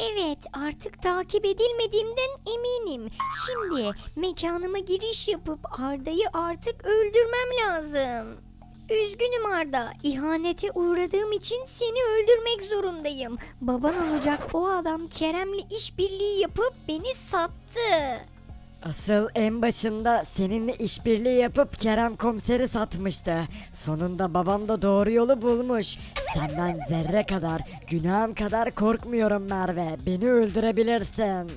Evet artık takip edilmediğimden eminim. Şimdi mekanıma giriş yapıp Arda'yı artık öldürmem lazım. Üzgünüm Arda. İhanete uğradığım için seni öldürmek zorundayım. Baban olacak o adam Kerem'le işbirliği yapıp beni sattı. Asıl en başında seninle işbirliği yapıp Kerem komiseri satmıştı. Sonunda babam da doğru yolu bulmuş. Senden zerre kadar, günahım kadar korkmuyorum Merve. Beni öldürebilirsin.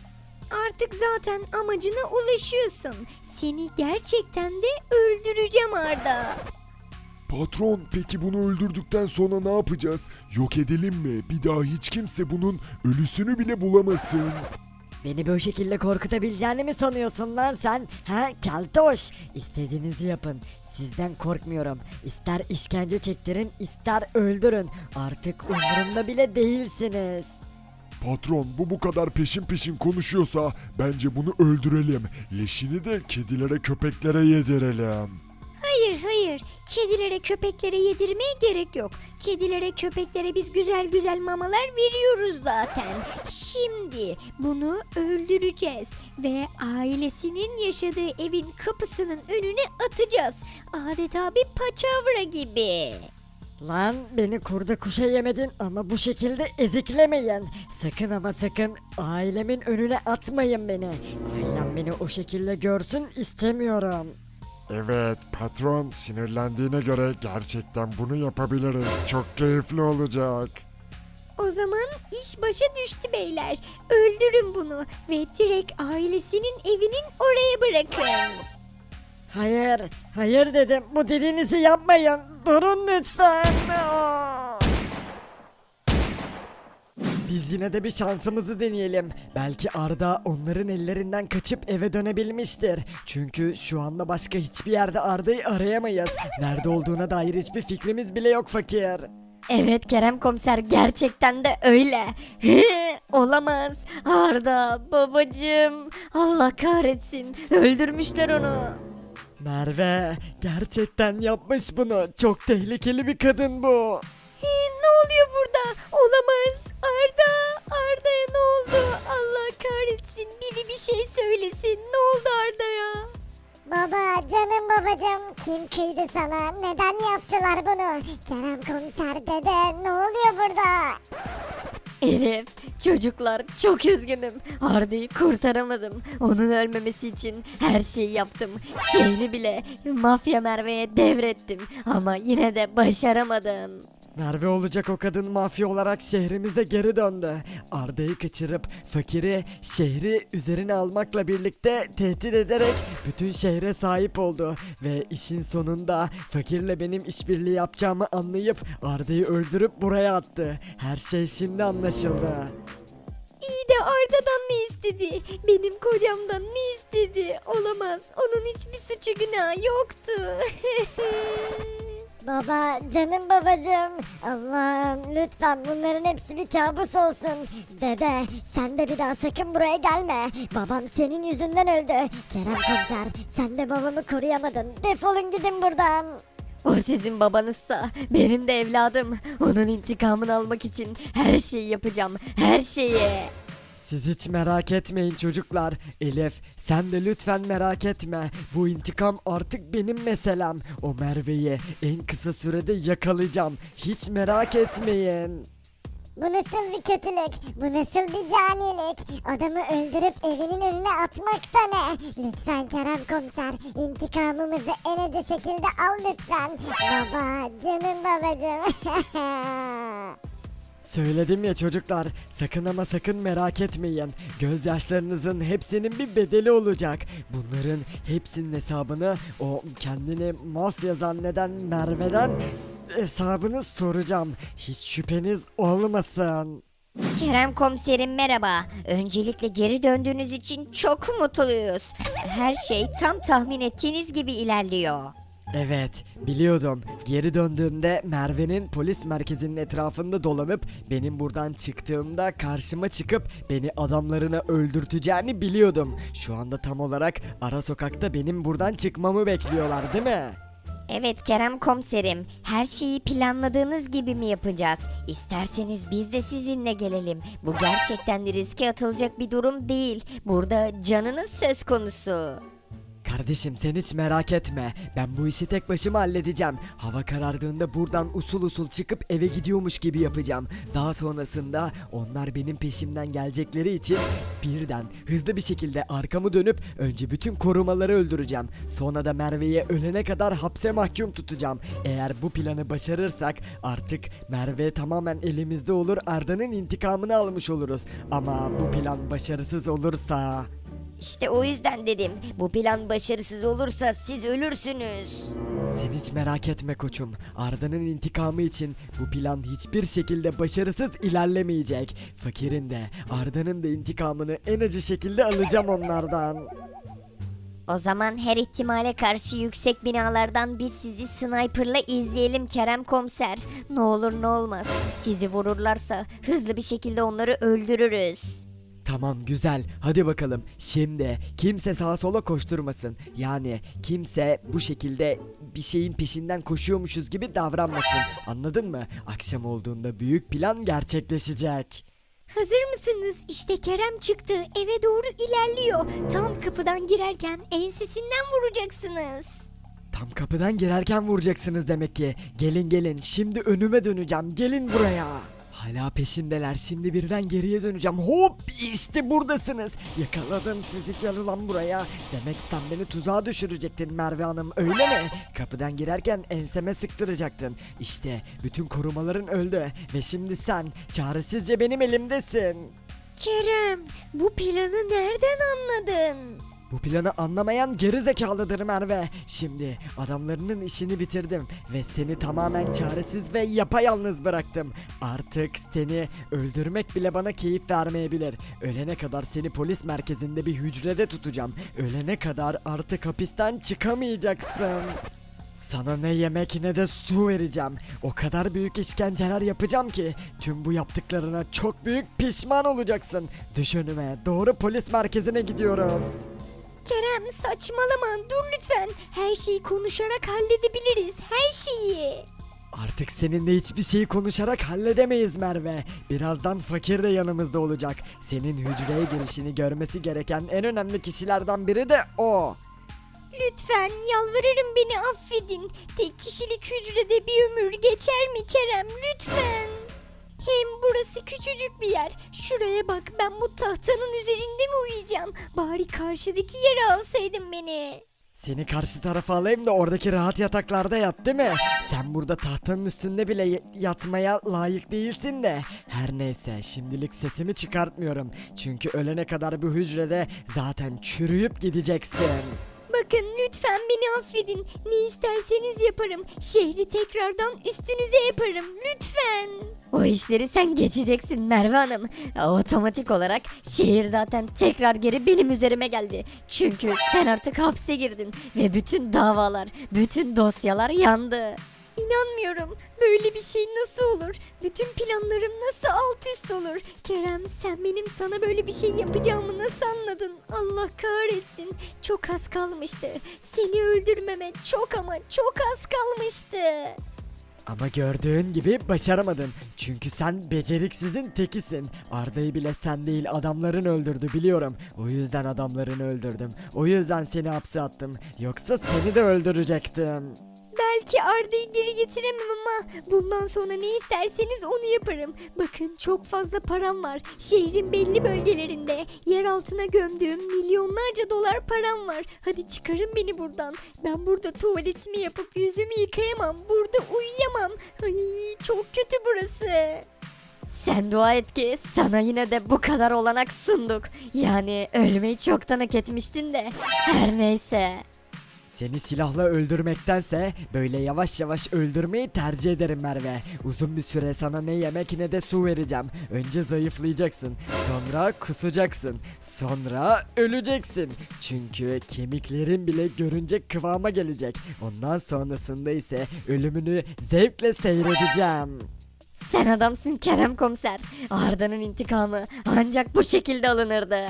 Artık zaten amacına ulaşıyorsun. Seni gerçekten de öldüreceğim Arda. Patron peki bunu öldürdükten sonra ne yapacağız? Yok edelim mi? Bir daha hiç kimse bunun ölüsünü bile bulamasın. Beni bu şekilde korkutabileceğini mi sanıyorsun lan sen? Ha keltoş. İstediğinizi yapın. Sizden korkmuyorum. İster işkence çektirin, ister öldürün. Artık umurumda bile değilsiniz. Patron bu bu kadar peşin peşin konuşuyorsa bence bunu öldürelim. Leşini de kedilere köpeklere yedirelim. Kedilere köpeklere yedirmeye gerek yok. Kedilere köpeklere biz güzel güzel mamalar veriyoruz zaten. Şimdi bunu öldüreceğiz ve ailesinin yaşadığı evin kapısının önüne atacağız. Adeta bir paçavra gibi. Lan beni kurda kuşa yemedin ama bu şekilde eziklemeyin. Sakın ama sakın ailemin önüne atmayın beni. Ailem beni o şekilde görsün istemiyorum. Evet patron sinirlendiğine göre gerçekten bunu yapabiliriz. Çok keyifli olacak. O zaman iş başa düştü beyler. Öldürün bunu ve direkt ailesinin evinin oraya bırakın. Hayır, hayır dedim. Bu dediğinizi yapmayın. Durun lütfen. Aa! Biz yine de bir şansımızı deneyelim. Belki Arda onların ellerinden kaçıp eve dönebilmiştir. Çünkü şu anda başka hiçbir yerde Arda'yı arayamayız. Nerede olduğuna dair hiçbir fikrimiz bile yok fakir. Evet Kerem komiser gerçekten de öyle. Olamaz. Arda babacığım. Allah kahretsin. Öldürmüşler onu. Merve gerçekten yapmış bunu. Çok tehlikeli bir kadın bu. ne oluyor burada? Olamaz. Arda. Arda'ya ne oldu? Allah kahretsin. Biri bir şey söylesin. Ne oldu Arda'ya? Baba canım babacım kim kıydı sana neden yaptılar bunu Kerem komiser dede ne oluyor burada Elif, çocuklar çok üzgünüm. Arda'yı kurtaramadım. Onun ölmemesi için her şeyi yaptım. Şehri bile mafya Merve'ye devrettim. Ama yine de başaramadım. Merve olacak o kadın mafya olarak şehrimize geri döndü. Arda'yı kaçırıp fakiri şehri üzerine almakla birlikte tehdit ederek bütün şehre sahip oldu. Ve işin sonunda fakirle benim işbirliği yapacağımı anlayıp Arda'yı öldürüp buraya attı. Her şey şimdi anlaşıldı. İyi de Arda'dan ne istedi? Benim kocamdan ne istedi? Olamaz. Onun hiçbir suçu günahı yoktu. Baba canım babacım Allah'ım lütfen bunların hepsi bir kabus olsun Dede sen de bir daha sakın buraya gelme Babam senin yüzünden öldü Kerem komiser sen de babamı koruyamadın Defolun gidin buradan o sizin babanızsa benim de evladım. Onun intikamını almak için her şeyi yapacağım. Her şeyi. Siz hiç merak etmeyin çocuklar. Elif sen de lütfen merak etme. Bu intikam artık benim meselem. O Merve'yi en kısa sürede yakalayacağım. Hiç merak etmeyin. Bu nasıl bir kötülük? Bu nasıl bir canilik? Adamı öldürüp evinin önüne atmak da ne? Lütfen Kerem komiser intikamımızı en acı şekilde al lütfen. Baba canım babacım. Söyledim ya çocuklar, sakın ama sakın merak etmeyin. Gözyaşlarınızın hepsinin bir bedeli olacak. Bunların hepsinin hesabını o kendini mafya zanneden Merve'den hesabını soracağım. Hiç şüpheniz olmasın. Kerem komiserim merhaba. Öncelikle geri döndüğünüz için çok mutluyuz. Her şey tam tahmin ettiğiniz gibi ilerliyor. Evet, biliyordum. Geri döndüğümde Merve'nin polis merkezinin etrafında dolanıp benim buradan çıktığımda karşıma çıkıp beni adamlarına öldürteceğini biliyordum. Şu anda tam olarak ara sokakta benim buradan çıkmamı bekliyorlar değil mi? Evet Kerem komiserim, her şeyi planladığınız gibi mi yapacağız? İsterseniz biz de sizinle gelelim. Bu gerçekten riske atılacak bir durum değil. Burada canınız söz konusu. Kardeşim sen hiç merak etme. Ben bu işi tek başıma halledeceğim. Hava karardığında buradan usul usul çıkıp eve gidiyormuş gibi yapacağım. Daha sonrasında onlar benim peşimden gelecekleri için birden hızlı bir şekilde arkamı dönüp önce bütün korumaları öldüreceğim. Sonra da Merve'yi ölene kadar hapse mahkum tutacağım. Eğer bu planı başarırsak artık Merve tamamen elimizde olur. Arda'nın intikamını almış oluruz. Ama bu plan başarısız olursa... İşte o yüzden dedim. Bu plan başarısız olursa siz ölürsünüz. Sen hiç merak etme koçum. Arda'nın intikamı için bu plan hiçbir şekilde başarısız ilerlemeyecek. Fakirin de Arda'nın da intikamını en acı şekilde alacağım onlardan. O zaman her ihtimale karşı yüksek binalardan biz sizi sniperla izleyelim Kerem komiser. Ne olur ne olmaz. Sizi vururlarsa hızlı bir şekilde onları öldürürüz. Tamam güzel hadi bakalım. Şimdi kimse sağa sola koşturmasın. Yani kimse bu şekilde bir şeyin peşinden koşuyormuşuz gibi davranmasın. Anladın mı? Akşam olduğunda büyük plan gerçekleşecek. Hazır mısınız? İşte Kerem çıktı. Eve doğru ilerliyor. Tam kapıdan girerken ensesinden vuracaksınız. Tam kapıdan girerken vuracaksınız demek ki. Gelin gelin şimdi önüme döneceğim. Gelin buraya. Hala peşimdeler. Şimdi birden geriye döneceğim. Hop işte buradasınız. Yakaladım sizi gel ulan buraya. Demek sen beni tuzağa düşürecektin Merve Hanım öyle mi? Kapıdan girerken enseme sıktıracaktın. İşte bütün korumaların öldü. Ve şimdi sen çaresizce benim elimdesin. Kerem, bu planı nereden anladın? Bu planı anlamayan geri zekalıdır Merve. Şimdi adamlarının işini bitirdim ve seni tamamen çaresiz ve yapayalnız bıraktım. Artık seni öldürmek bile bana keyif vermeyebilir. Ölene kadar seni polis merkezinde bir hücrede tutacağım. Ölene kadar artık hapisten çıkamayacaksın. Sana ne yemek ne de su vereceğim. O kadar büyük işkenceler yapacağım ki tüm bu yaptıklarına çok büyük pişman olacaksın. Düş önüme. Doğru polis merkezine gidiyoruz. Kerem saçmalama dur lütfen. Her şeyi konuşarak halledebiliriz. Her şeyi. Artık seninle hiçbir şeyi konuşarak halledemeyiz Merve. Birazdan fakir de yanımızda olacak. Senin hücreye girişini görmesi gereken en önemli kişilerden biri de o. Lütfen yalvarırım beni affedin. Tek kişilik hücrede bir ömür geçer mi Kerem lütfen. Küçücük bir yer. Şuraya bak ben bu tahtanın üzerinde mi uyuyacağım? Bari karşıdaki yere alsaydın beni. Seni karşı tarafa alayım da oradaki rahat yataklarda yat değil mi? Sen burada tahtanın üstünde bile yatmaya layık değilsin de. Her neyse şimdilik sesimi çıkartmıyorum. Çünkü ölene kadar bu hücrede zaten çürüyüp gideceksin. Bakın lütfen beni affedin. Ne isterseniz yaparım. Şehri tekrardan üstünüze yaparım. Lütfen. O işleri sen geçeceksin Merve Hanım. Otomatik olarak şehir zaten tekrar geri benim üzerime geldi. Çünkü sen artık hapse girdin ve bütün davalar, bütün dosyalar yandı. İnanmıyorum. Böyle bir şey nasıl olur? Bütün planlarım nasıl alt üst olur? Kerem sen benim sana böyle bir şey yapacağımı nasıl anladın? Allah kahretsin. Çok az kalmıştı. Seni öldürmeme çok ama çok az kalmıştı. Ama gördüğün gibi başaramadın. Çünkü sen beceriksizin tekisin. Arda'yı bile sen değil adamların öldürdü biliyorum. O yüzden adamlarını öldürdüm. O yüzden seni hapse attım. Yoksa seni de öldürecektim. Belki Arda'yı geri getiremem ama bundan sonra ne isterseniz onu yaparım. Bakın çok fazla param var. Şehrin belli bölgelerinde yer altına gömdüğüm milyonlarca dolar param var. Hadi çıkarın beni buradan. Ben burada tuvaletimi yapıp yüzümü yıkayamam. Burada uyuyamam. Ay çok kötü burası. Sen dua et ki sana yine de bu kadar olanak sunduk. Yani ölmeyi çoktan hak etmiştin de. Her neyse. Seni silahla öldürmektense böyle yavaş yavaş öldürmeyi tercih ederim Merve. Uzun bir süre sana ne yemek ne de su vereceğim. Önce zayıflayacaksın. Sonra kusacaksın. Sonra öleceksin. Çünkü kemiklerin bile görünce kıvama gelecek. Ondan sonrasında ise ölümünü zevkle seyredeceğim. Sen adamsın Kerem komiser. Arda'nın intikamı ancak bu şekilde alınırdı.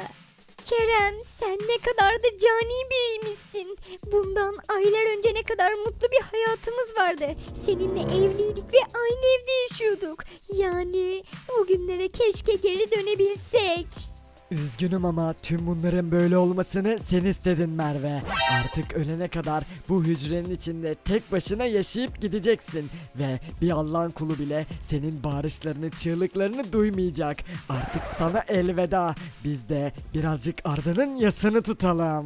Kerem sen ne kadar da cani biriymişsin. Bundan aylar önce ne kadar mutlu bir hayatımız vardı. Seninle evliydik ve aynı evde yaşıyorduk. Yani o günlere keşke geri dönebilsek. Üzgünüm ama tüm bunların böyle olmasını sen istedin Merve. Artık ölene kadar bu hücrenin içinde tek başına yaşayıp gideceksin. Ve bir Allah'ın kulu bile senin bağırışlarını, çığlıklarını duymayacak. Artık sana elveda. Biz de birazcık Arda'nın yasını tutalım.